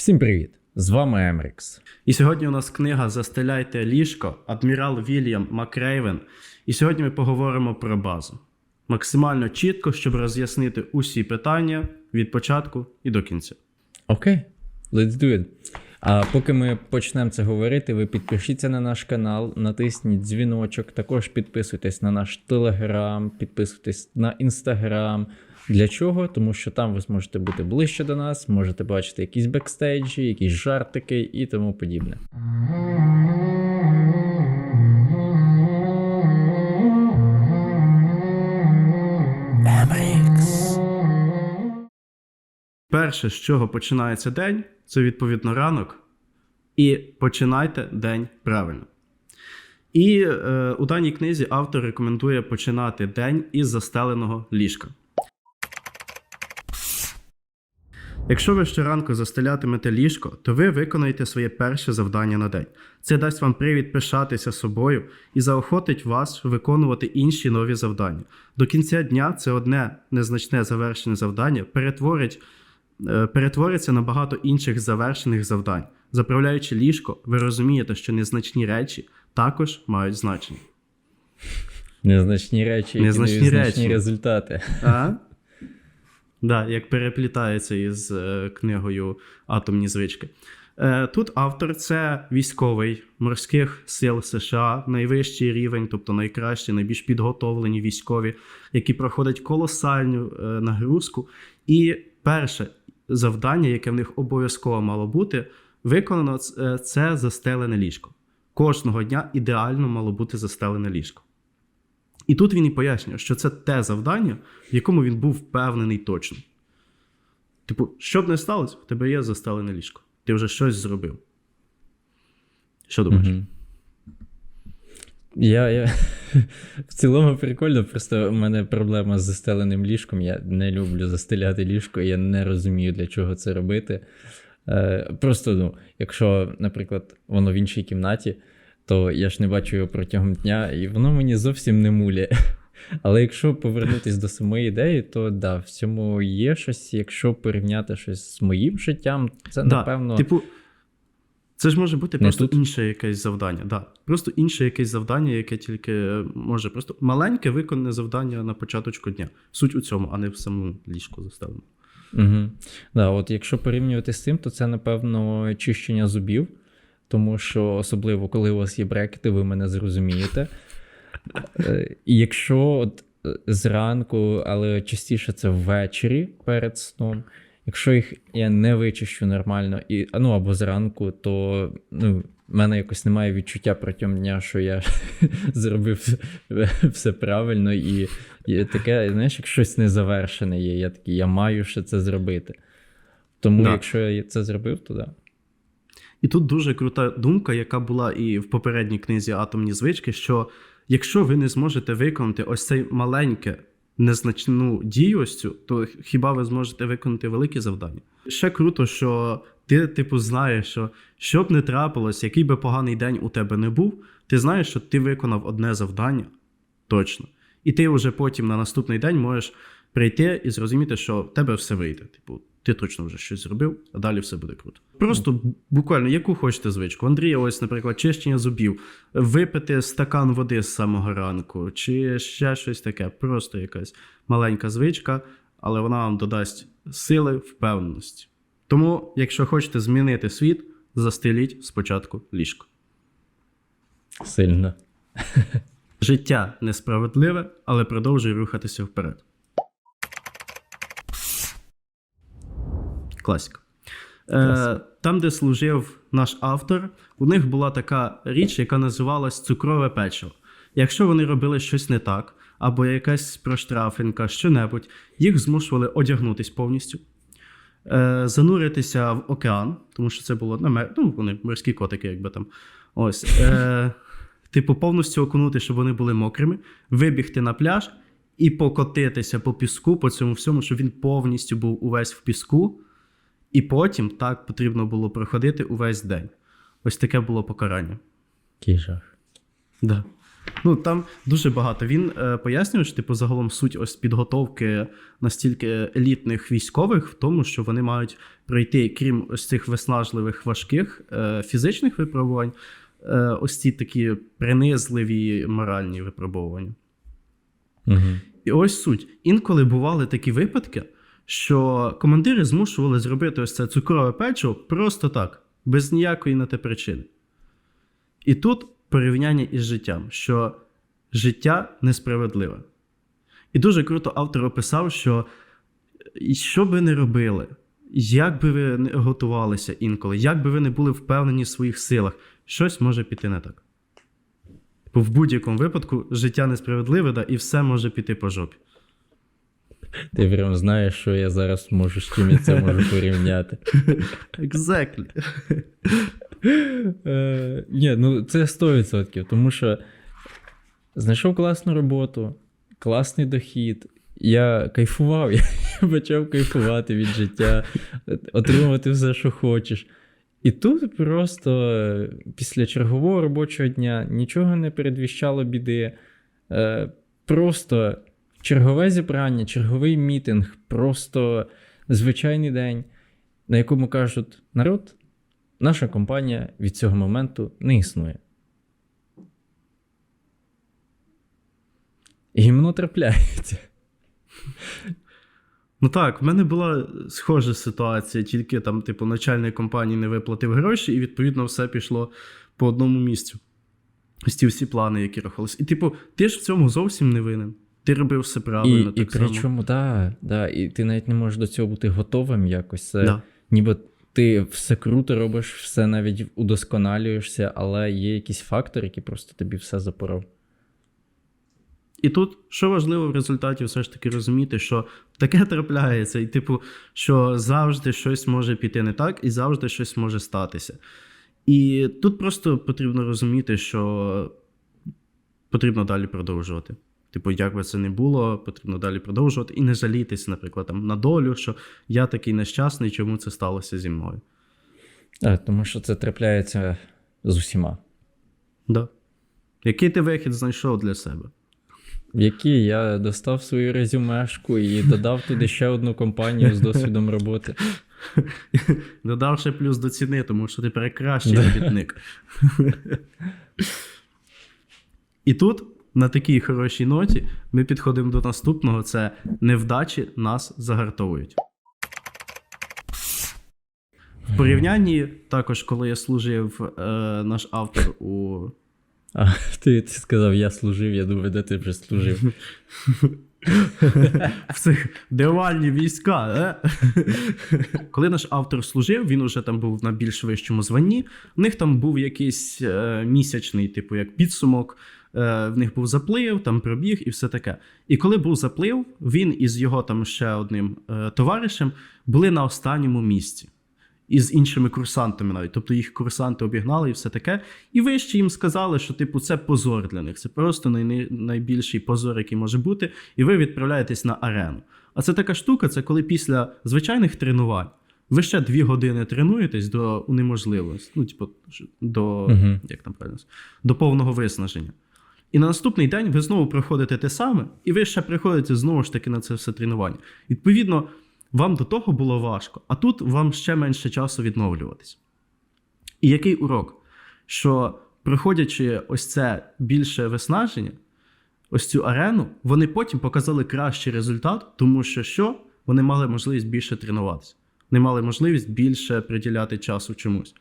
Всім привіт! З вами Емрікс. І сьогодні у нас книга Застеляйте ліжко, адмірал Вільям Макрейвен. І сьогодні ми поговоримо про базу. Максимально чітко, щоб роз'яснити усі питання від початку і до кінця. Окей, let's do it. А поки ми почнемо це говорити, ви підпишіться на наш канал, натисніть дзвіночок, також підписуйтесь на наш телеграм, підписуйтесь на інстаграм. Для чого? Тому що там ви зможете бути ближче до нас, можете бачити якісь бекстейджі, якісь жартики і тому подібне. Перше, з чого починається день, це відповідно ранок. І починайте день правильно. І е, у даній книзі автор рекомендує починати день із застеленого ліжка. Якщо ви щоранку застелятимете ліжко, то ви виконаєте своє перше завдання на день. Це дасть вам привід пишатися собою і заохотить вас виконувати інші нові завдання. До кінця дня це одне незначне завершене завдання перетворить, е, перетвориться на багато інших завершених завдань. Заправляючи ліжко, ви розумієте, що незначні речі також мають значення. Незначні речі, Незначні дають значні речі. результати. А? Да, як переплітається із е, книгою Атомні звички. Е, тут автор це військовий морських сил США, найвищий рівень, тобто найкращі, найбільш підготовлені військові, які проходять колосальну е, нагрузку. І перше завдання, яке в них обов'язково мало бути, виконано це, це застелене ліжко. Кожного дня ідеально мало бути застелене ліжко. І тут він і пояснює, що це те завдання, в якому він був впевнений точно. Типу, що б не сталося, в тебе є застелене ліжко. Ти вже щось зробив. Що думаєш? Мгм. Я, я... В цілому прикольно, просто у мене проблема з застеленим ліжком. Я не люблю застеляти ліжко, я не розумію, для чого це робити. Е, просто, ну, якщо, наприклад, воно в іншій кімнаті, то я ж не бачу його протягом дня, і воно мені зовсім не муляє. Але якщо повернутися до самої ідеї, то да, в цьому є щось, якщо порівняти щось з моїм життям, це Да, напевно. Типу, це ж може бути Не просто тут? інше якесь завдання. Да. Просто інше якесь завдання, яке тільки е, може просто маленьке виконане завдання на початочку дня. Суть у цьому, а не в самому ліжку заставлено. Угу. Да, от якщо порівнювати з цим, то це, напевно, чищення зубів, тому що особливо, коли у вас є брекети, ви мене зрозумієте. Е, І якщо от е, зранку, але частіше це ввечері перед сном, якщо їх я не вичищу нормально, і, ну або зранку, то ну, в мене якось немає відчуття протягом дня, що я зробив все правильно, і, і таке, знаєш, як щось незавершене є. Я такий, я маю ще це зробити. Тому, Да. якщо я це зробив, то да. І тут дуже крута думка, яка була і в попередній книзі Атомні звички, що якщо ви не зможете виконати ось цей маленьке незначну дію, то хіба ви зможете виконати великі завдання? Ще круто, що ти, типу, знаєш, що що б не трапилось, який би поганий день у тебе не був, ти знаєш, що ти виконав одне завдання точно. І ти вже потім на наступний день можеш прийти і зрозуміти, що в тебе все вийде. Типу, ти точно вже щось зробив, а далі все буде круто. Просто буквально яку хочете звичку. Андрія, ось, наприклад, чищення зубів, випити стакан води з самого ранку, чи ще щось таке. Просто якась маленька звичка, але вона вам додасть сили, впевненості. Тому, якщо хочете змінити світ, застеліть спочатку ліжко. Сильно. Життя несправедливе, але продовжуй рухатися вперед. Класика. Е, там, де служив наш автор, у них була така річ, яка називалась цукрове печиво. Якщо вони робили щось не так, або якась проштрафинка, що-небудь, їх змушували одягнутись повністю, е, зануритися в океан, тому що це було намер... ну, вони морські котики, якби там. Ось. Е, типу, повністю окунути, щоб вони були мокрими, вибігти на пляж і покотитися по піску, по цьому всьому, щоб він повністю був увесь в піску. І потім так потрібно було проходити увесь день. Ось таке було покарання. Який жах. Да. Ну там дуже багато. Він е, пояснює, що типу загалом суть ось підготовки настільки елітних військових в тому, що вони мають пройти, крім ось цих виснажливих важких е, фізичних випробувань, е, ось ці такі принизливі моральні випробування. Угу. І ось суть. Інколи бували такі випадки, що командири змушували зробити ось це цукрове печиво просто так, без ніякої на те причини. І тут порівняння із життям, що життя несправедливе. І дуже круто автор описав, що що би не робили, як би ви не готувалися інколи, як би ви не були впевнені в своїх силах, щось може піти не так. Бо в будь-якому випадку життя несправедливе, да, і все може піти по жопі. Ти прям знаєш, що я зараз можу з чим я це можу порівняти. Exactly. Е, Ні, ну це 100%, тому що знайшов класну роботу, класний дохід. Я кайфував, я почав кайфувати від життя, отримувати все, що хочеш. І тут просто е, після чергового робочого дня нічого не передвіщало біди. Е, Просто чергове зібрання, черговий мітинг, просто звичайний день, на якому кажуть: народ, наша компанія від цього моменту не існує. Гімно трапляється. Ну так, в мене була схожа ситуація, тільки там, типу, начальник компанії не виплатив гроші, і відповідно все пішло по одному місцю. Ось ті всі плани, які рахувалися. І, типу, ти ж в цьому зовсім не винен. Ти робив все правильно. І, і само. причому, да, да, і ти навіть не можеш до цього бути готовим якось. Це Да. ніби ти все круто робиш, все навіть удосконалюєшся, але є якийсь фактор, який просто тобі все запоров. І тут, що важливо в результаті, все ж таки розуміти, що таке трапляється, і, типу, що завжди щось може піти не так, і завжди щось може статися. І тут просто потрібно розуміти, що потрібно далі продовжувати. Типу, як би це не було, потрібно далі продовжувати і не жалітись, наприклад, там, на долю, що я такий нещасний, чому це сталося зі мною. Так, тому що це трапляється з усіма. Да. Який ти вихід знайшов для себе? В якій я достав свою резюмешку і додав туди ще одну компанію з досвідом роботи. Додав ще плюс до ціни, тому що ти перекращий робітник. І тут, на такій хорошій ноті, ми підходимо до наступного: це невдачі нас загартовують. В порівнянні, також, коли я служив, е, наш автор у А ти, ти сказав, я служив, я думаю, де ти вже служив. в цих дивальні війська. Е? Коли наш автор служив, він уже там був на більш вищому званні. В них там був якийсь е, місячний, типу, як підсумок. Е, в них був заплив, там пробіг і все таке. І коли був заплив, він із його там ще одним е, товаришем були на останньому місці. І з іншими курсантами навіть. Тобто їх курсанти обігнали і все таке. І вище їм сказали, що типу це позор для них. Це просто най- найбільший позор, який може бути, і ви відправляєтесь на арену. А це така штука, це коли після звичайних тренувань ви ще дві години тренуєтесь до унеможливості, ну, типу, до, Мгм. як там правильно, до повного виснаження. І на наступний день ви знову проходите те саме, і ви ще приходите знову ж таки на це все тренування. Відповідно, вам до того було важко, а тут вам ще менше часу відновлюватись. І який урок? Що проходячи ось це більше виснаження, ось цю арену, вони потім показали кращий результат, тому що що? Вони мали можливість більше тренуватися, вони мали можливість більше приділяти часу чомусь.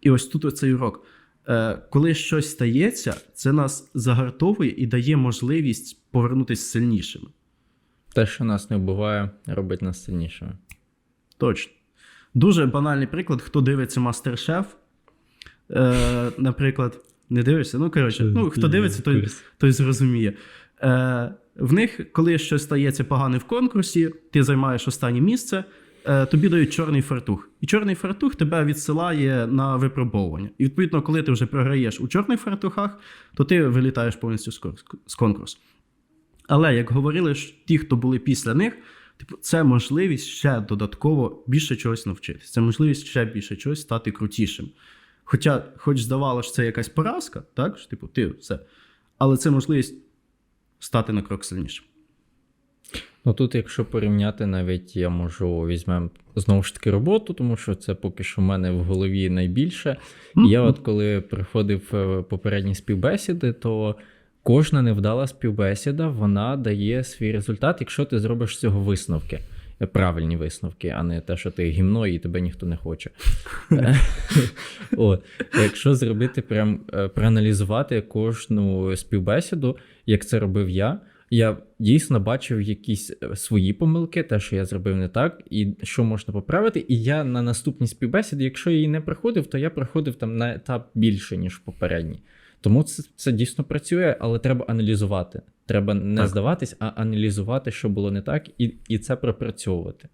І ось тут оцей урок. Е, коли щось стається, це нас загартовує і дає можливість повернутися сильнішими. Те, що нас не вбиває, робить нас сильнішими. Точно. Дуже банальний приклад, хто дивиться Мастер-Шеф. Е, наприклад, не дивишся? Ну, коротше, ну, хто дивиться, той, той зрозуміє. Е, в них, коли щось стається погане в конкурсі, ти займаєш останнє місце, тобі дають чорний фартух. І чорний фартух тебе відсилає на випробовування. І відповідно, коли ти вже програєш у чорних фартухах, то ти вилітаєш повністю з конкурсу. Але як говорили ті, хто були після них, типу, це можливість ще додатково більше чогось навчитися. Це можливість ще більше чогось стати крутішим. Хоча, хоч здавалося, що це якась поразка, так? Типу, ти все. Але це можливість стати на крок сильнішим. Ну тут, якщо порівняти, навіть я можу візьмемо знову ж таки роботу, тому що це поки що в мене в голові найбільше. І я, от коли приходив е, попередні співбесіди, то кожна невдала співбесіда вона дає свій результат, якщо ти зробиш з цього висновки. Е, Правильні висновки, а не те, що ти гімно і тебе ніхто не хоче. От. Якщо зробити прям е, проаналізувати кожну співбесіду, як це робив я, я дійсно бачив якісь е, свої помилки, те, що я зробив не так, і що можна поправити. І я на наступній співбесіді, якщо я її не проходив, то я проходив там на етап більше, ніж попередній. Тому це, це дійсно працює, але треба аналізувати. Треба не Так. здаватись, а аналізувати, що було не так, і, і це пропрацьовувати.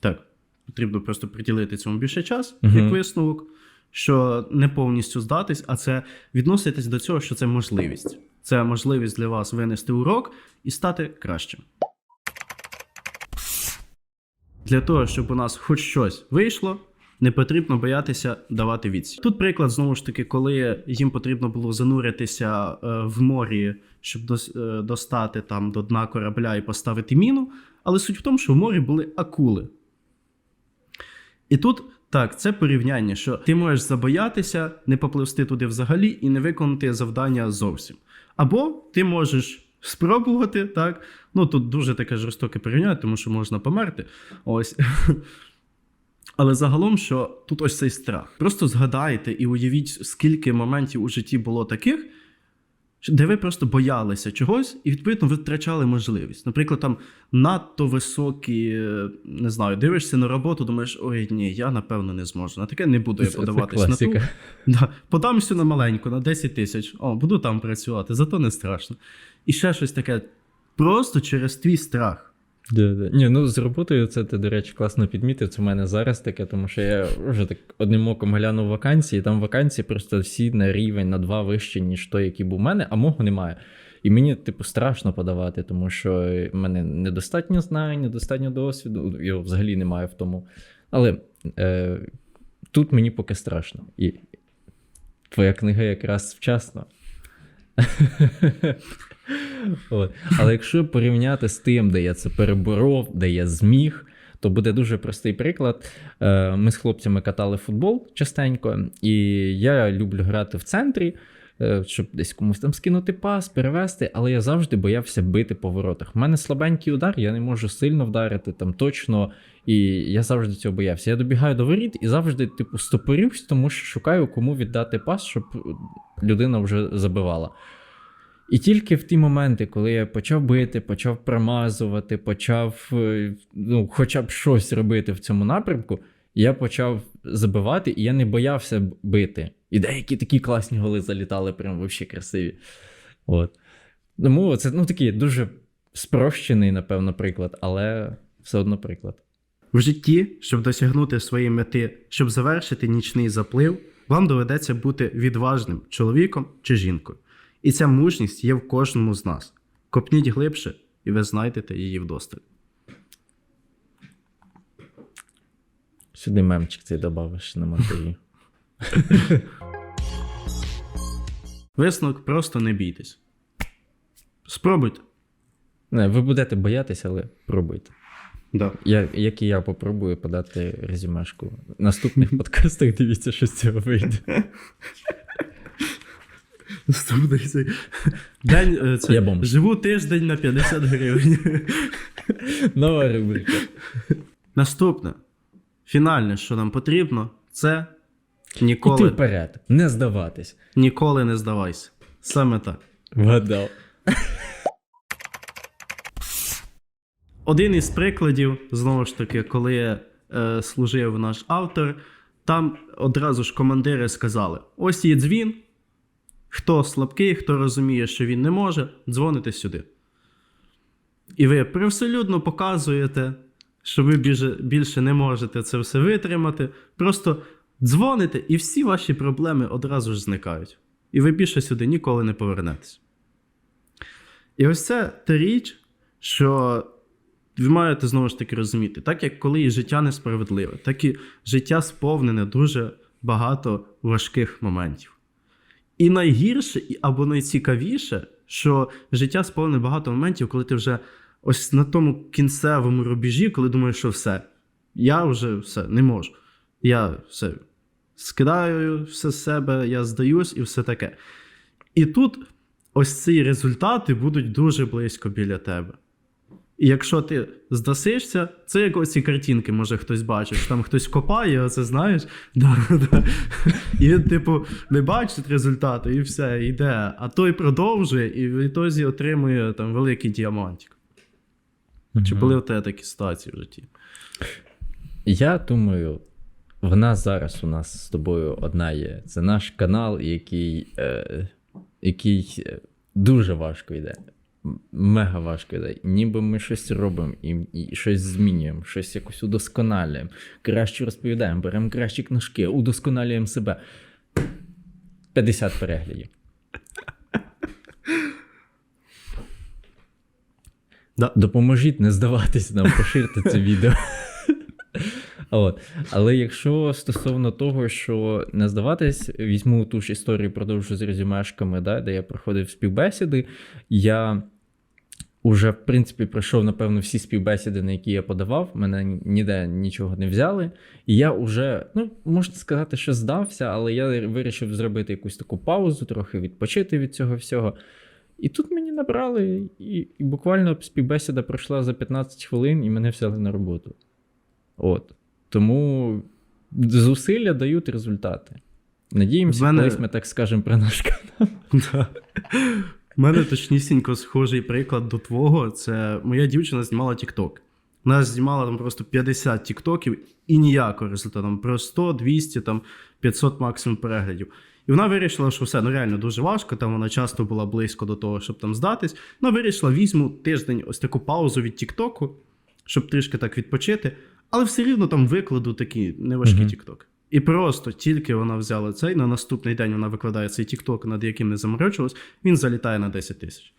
Так, потрібно просто приділити цьому більше час, Мгм. як висновок, що не повністю здатись, а це відноситись до цього, що це можливість. Це можливість для вас винести урок і стати кращим. Для того, щоб у нас хоч щось вийшло, не потрібно боятися давати відсіч. Тут приклад знову ж таки, коли їм потрібно було зануритися е, в морі, щоб е, достати там до дна корабля і поставити міну. Але суть в тому, що в морі були акули. І тут так, це порівняння, що ти можеш забоятися, не попливсти туди взагалі і не виконати завдання зовсім. Або ти можеш спробувати, так. Ну тут дуже таке жорстоке порівняння, тому що можна померти. Ось. Але загалом, що тут ось цей страх. Просто згадайте і уявіть, скільки моментів у житті було таких, де ви просто боялися чогось, і відповідно ви втрачали можливість. Наприклад, там надто високі, не знаю, дивишся на роботу, думаєш, ой, ні, я напевно не зможу. На таке не буду я подаватись на ту. Да. Подамся на маленьку, на 10 тисяч. О, буду там працювати, зато не страшно. І ще щось таке. Просто через твій страх. Да, да. Ні, ну з роботою це ти, до речі, класно підмітив. Це в мене зараз таке, тому що я вже так одним оком глянув вакансії, там вакансії просто всі на рівень, на два вище, ніж той, який був у мене, а мого немає. І мені, типу, страшно подавати, тому що в мене недостатньо знань, недостатньо досвіду, його взагалі немає в тому. Але е, тут мені поки страшно. І твоя книга якраз вчасно. От. Але якщо порівняти з тим, де я це переборов, де я зміг, то буде дуже простий приклад. Е, Ми з хлопцями катали футбол частенько, і я люблю грати в центрі, е, щоб десь комусь там скинути пас, перевести, але я завжди боявся бити по воротах. У мене слабенький удар, я не можу сильно вдарити там точно. І я завжди цього боявся. Я добігаю до воріт і завжди, типу, стопорюсь, тому що шукаю, кому віддати пас, щоб людина вже забивала. І тільки в ті моменти, коли я почав бити, почав промазувати, почав е, ну, хоча б щось робити в цьому напрямку, я почав забивати, і я не боявся бити. І деякі такі класні голи залітали, прям вообще красиві. От. Тому це ну, такий дуже спрощений, напевно, приклад, але все одно приклад. В житті, щоб досягнути своєї мети, щоб завершити нічний заплив, вам доведеться бути відважним чоловіком чи жінкою. І ця мужність є в кожному з нас. Копніть глибше, і ви знайдете її вдосталь. Сюди мемчик цей добавиш на монтажі. Висновок просто не бійтесь. Спробуйте. Не, ви будете боятися, але пробуйте. Да. Я, як і я попробую подати резюмешку. В наступних подкастах дивіться, що з цього вийде. Наступний цей день е, це, Я бомж. живу тиждень на 50 гривень. Нова рубрика. Наступне, фінальне, що нам потрібно, це Іти ніколи, вперед, не здаватись. ніколи не здавайся. Саме так. Вгадав. Один із прикладів, знову ж таки, коли е, служив наш автор, там одразу ж командири сказали: ось є дзвін. Хто слабкий, хто розуміє, що він не може, дзвоните сюди. І ви привселюдно показуєте, що ви більше, не можете це все витримати. Просто дзвоните, і всі ваші проблеми одразу ж зникають. І ви більше сюди ніколи не повернетесь. І ось це та річ, що ви маєте знову ж таки розуміти, так як коли і життя несправедливе, так і життя сповнене дуже багато важких моментів. І найгірше, або найцікавіше, що життя сповнене багато моментів, коли ти вже ось на тому кінцевому рубежі, коли думаєш, що все, я вже все не можу. Я все скидаю все з себе, я здаюсь і все таке. І тут ось ці результати будуть дуже близько біля тебе. І якщо ти здасишся, це як оці картинки, може хтось бачить, що там хтось копає, оце знаєш. Да, да. І він, типу, не бачить результату, і все, йде. А той продовжує і в ітозі отримує там великий діамантик. Чи були у тебе такі ситуації в житті? Я думаю, в нас зараз у нас з тобою одна є. Це наш канал, який, е, який е, дуже важко йде. Мега важко йде. Ніби ми щось робимо і, і щось змінюємо, щось якось удосконалюємо, краще розповідаємо, беремо кращі книжки, удосконалюємо себе. 50 переглядів. Да. Допоможіть не здаватись нам, поширте це відео. От. Але якщо стосовно того, що не здаватись, візьму ту ж історію, продовжу з резюмешками, да, де я проходив співбесіди. Я уже, в принципі, пройшов, напевно, всі співбесіди, на які я подавав. Мене ніде нічого не взяли. І я вже, ну, можна сказати, що здався, але я вирішив зробити якусь таку паузу, трохи відпочити від цього всього. І тут мені набрали, і, і буквально співбесіда пройшла за 15 хвилин, і мене взяли на роботу. От. Тому зусилля дають результати. Надіємося, мене- колись ми так скажемо про наш канал. Да. У мене точнісінько схожий приклад до твого. Це моя дівчина знімала TikTok. Вона знімала там просто 50 тіктоків і ніякого результату. Там про 100, 200, там 500 максимум переглядів. І вона вирішила, що все ну реально дуже важко. Там вона часто була близько до того, щоб там здатись. Вона вирішила, візьму тиждень ось таку паузу від Тіктоку, щоб трішки так відпочити. Але все рівно там викладу такі неважкі Мгм. тіктоки. І просто тільки вона взяла цей, на наступний день вона викладає цей тікток, над яким не заморочилась, він залітає на 10 тисяч.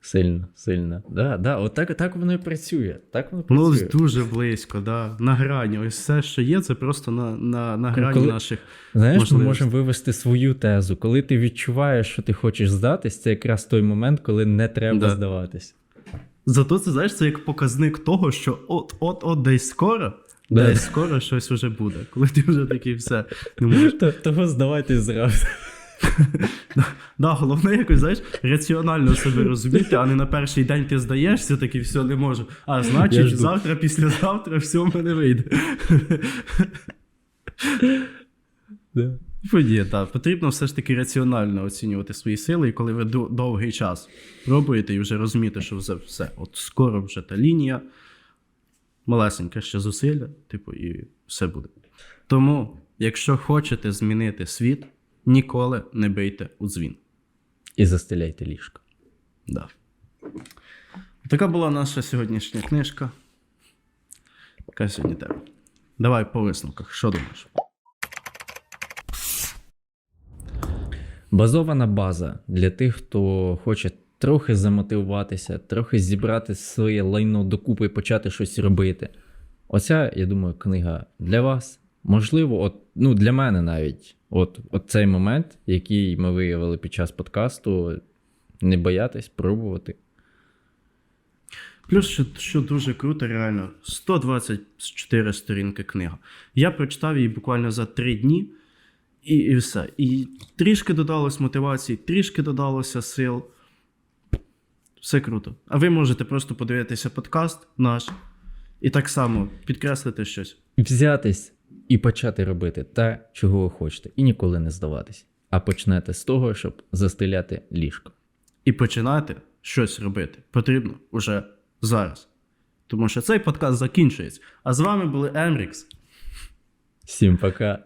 Сильно, сильно. Да, да, от так, так воно і працює. Так воно Ну, ось дуже близько, да. на грані. Ось все, що є, це просто на, на, на грані Коли- наших. Знаєш, ми можемо вивести свою тезу. Коли ти відчуваєш, що ти хочеш здатись, це якраз той момент, коли не треба Да. здаватись. Зато це знаєш, це як показник того, що от-от-от десь скоро, Да. десь скоро щось вже буде. Коли ти вже такий все не можеш. То- Того здавайтесь зразу. Да, головне якось, знаєш, раціонально себе розуміти, а не на перший день ти здаєшся, такий все не можу. А значить, завтра, післязавтра все в мене вийде. Да. Ні, так. Потрібно все ж таки раціонально оцінювати свої сили, і коли ви довгий час пробуєте і вже розумієте, що вже все, от скоро вже та лінія, малесеньке ще зусилля, типу, і все буде. Тому, якщо хочете змінити світ, ніколи не бийте у дзвін. І застеляйте ліжко. Да. Така була наша сьогоднішня книжка. Яка сьогодні тебе? Давай по висновках. Що думаєш? Базована база для тих, хто хоче трохи замотивуватися, трохи зібрати своє лайно докупи і почати щось робити. Оця, я думаю, книга для вас. Можливо, от, ну, для мене навіть, от, от цей момент, який ми виявили під час подкасту, не боятись, пробувати. Плюс, що, що дуже круто, реально, 124 сторінки книга. Я прочитав її буквально за 3 дні, і, і все. І трішки додалось мотивації, трішки додалося сил. Все круто. А ви можете просто подивитися подкаст наш і так само підкреслити щось. Взятись і почати робити те, чого ви хочете, і ніколи не здаватись. А почнете з того, щоб застеляти ліжко. І починати щось робити потрібно уже зараз. Тому що цей подкаст закінчується. А з вами були Емрікс. Всім пока!